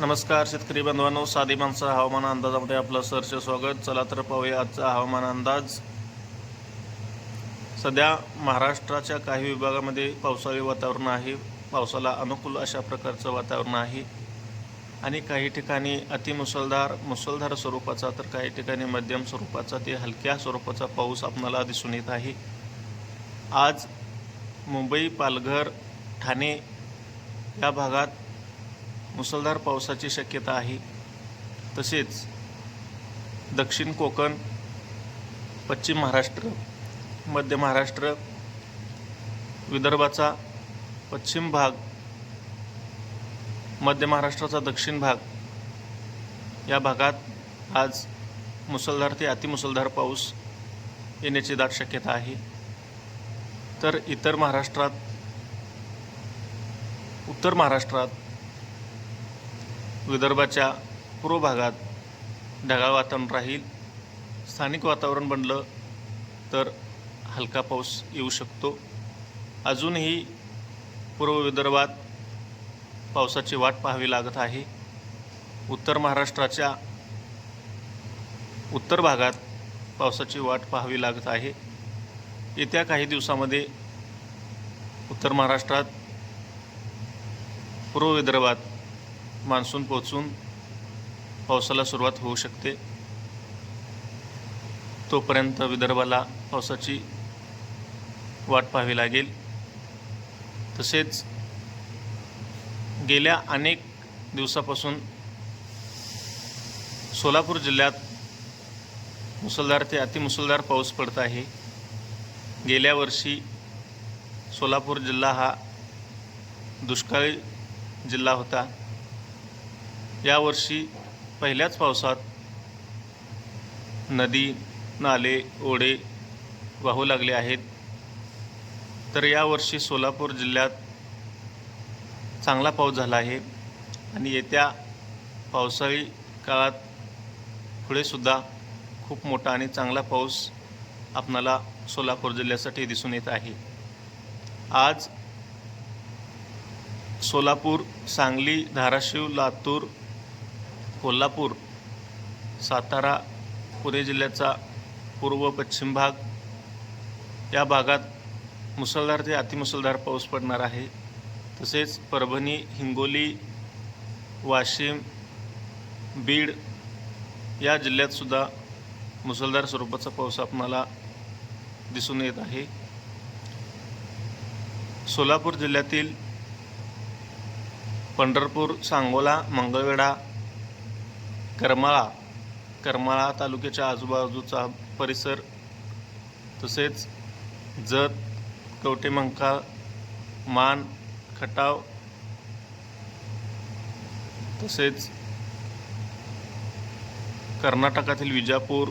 नमस्कार शेतकरी बांधवांनो साधी माणसं हवामान अंदाजामध्ये आपलं सरचे स्वागत. चला तर पाहूया आजचा हवामान अंदाज. सध्या महाराष्ट्राच्या काही विभागामध्ये पावसाळी वातावरण आहे. पावसाला अनुकूल अशा प्रकारचं वातावरण आहे. आणि काही ठिकाणी अतिमुसळधार मुसळधार स्वरूपाचा तर काही ठिकाणी मध्यम स्वरूपाचा ते हलक्या स्वरूपाचा पाऊस आपणाला दिसून येत आहे. आज मुंबई पालघर ठाणे या भागात मुसळधार पावसाची शक्यता आहे. तसेच दक्षिण कोकण पश्चिम महाराष्ट्र मध्य महाराष्ट्र विदर्भाचा पश्चिम भाग मध्य महाराष्ट्राचा दक्षिण भाग या भागात आज मुसळधार ते अतिमुसळधार पाऊस येण्याची दाट शक्यता आहे. तर इतर महाराष्ट्रात उत्तर महाराष्ट्रात विदर्भाच्या पूर्व भागात ढगाळ वातावरण राहील. स्थानिक वातावरण बनलं तर हलका पाऊस येऊ शकतो. अजूनही पूर्व विदर्भात पावसाची वाट पाहावी लागत आहे. उत्तर महाराष्ट्राच्या उत्तर भागात पावसाची वाट पाहावी लागत आहे. येत्या काही दिवसामध्ये उत्तर महाराष्ट्रात पूर्व विदर्भात मान्सून पोचून पावसाला सुरुवात होऊ शकते. तोपर्यंत विदर्भाला पावसाची वाट पाहावी लागेल. तसेच गेल्या अनेक दिवसापासून सोलापूर जिल्ह्यात मुसळधार ते अतिमुसळधार पाऊस पडत आहे. गेल्या वर्षी सोलापूर जिल्हा हा दुष्काळी जिल्हा होता. यावर्षी पहिल्याच पावसात नदी नाले ओढे वाहू लागले आहेत. तर यावर्षी सोलापूर जिल्ह्यात चांगला पाऊस झाला आहे आणि येत्या पावसाळी काळात पुढेसुद्धा खूप मोठा आणि चांगला पाऊस आपणाला सोलापूर जिल्ह्यासाठी दिसून येत आहे. आज सोलापूर सांगली धाराशिव लातूर कोल्हापूर सातारा पुणे जिल्ह्याचा पूर्व पश्चिम भाग. या भागात मुसळधार ते अतिमुसळधार पाऊस पडणार आहे. तसेच परभणी हिंगोली वाशिम बीड या जिल्ह्यातसुद्धा मुसळधार स्वरूपाचा पाऊस आपणाला दिसून येत आहे. सोलापूर जिल्ह्यातील पंढरपूर सांगोला मंगळवेढा करमाळा करमाळा तालुक्याच्या आजूबाजूचा परिसर तसेच जत कवटेमंका मान खटाव तसेच कर्नाटकातील विजापूर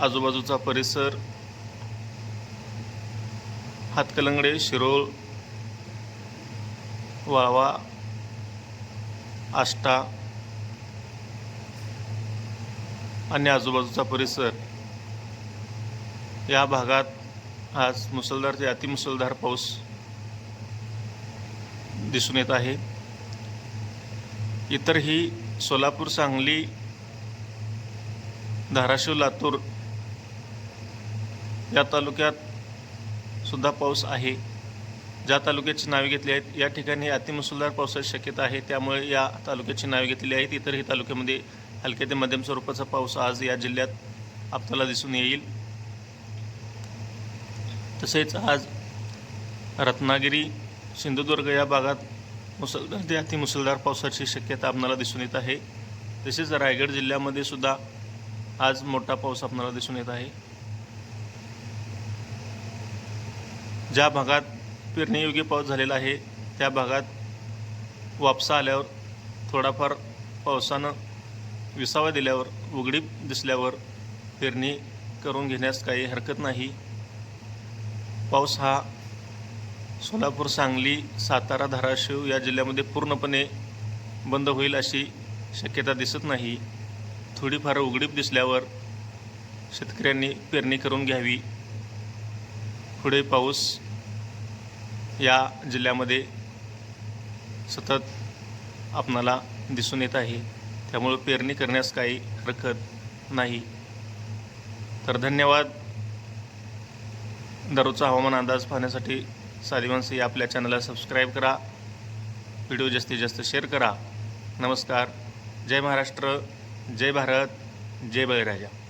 आजूबाजूचा परिसर हातकलंगडे शिरोळ वाळवा आष्टा आणि आजूबाजूचा परिसर या भागात आज मुसळधार ते अतिमुसळधार पाऊस दिसून येत आहे. इतरही सोलापूर सांगली धाराशिव लातूर या तालुक्यात सुद्धा पाऊस आहे. ज्या तालुक्याची नावे घेतली आहेत या ठिकाणी अतिमुसळधार पावसाची शक्यता आहे. त्यामुळे या तालुक्याची नावे घेतलेली आहेत. इतरही तालुक्यामध्ये हलक्या ते मध्यम स्वरूपाचा पाऊस आज या जिल्ह्यात आपल्याला दिसून येईल. तसेच आज रत्नागिरी सिंधुदुर्ग या भागात मुसळधार ते अतिमुसळधार पावसाची शक्यता आपल्याला दिसून येत आहे. तसेच रायगड जिल्ह्यामध्ये सुद्धा आज मोठा पाऊस आपल्याला दिसून येत आहे. ज्या भागात पेरणीयोग्य पाऊस झालेला आहे त्या भागात वापसा आल्यावर थोडाफार पावसानं विसावा दिल्यावर उघडी दिसल्यावर पेरणी करून घेण्यास काही हरकत नाही. पाऊस हा सोलापूर सांगली सातारा धाराशिव या जिल्ह्यामध्ये पूर्णपणे बंद होईल अशी शक्यता दिसत नाही. थोडीफार उघडीप दिसल्यावर शेतकऱ्यांनी पेरणी करून घ्यावी. पुढे पाऊस या जिल्ह्यामध्ये सतत आपणाला दिसून येत आहे. त्यामुळं पेरणी करण्यास काही हरकत नाही. तर धन्यवाद. दररोजचा हवामान अंदाज पाहण्यासाठी साधिवांशी आपल्या चॅनलला सबस्क्राईब करा. व्हिडिओ जास्तीत जास्त शेअर करा. नमस्कार. जय महाराष्ट्र. जय भारत. जय बळीराजा.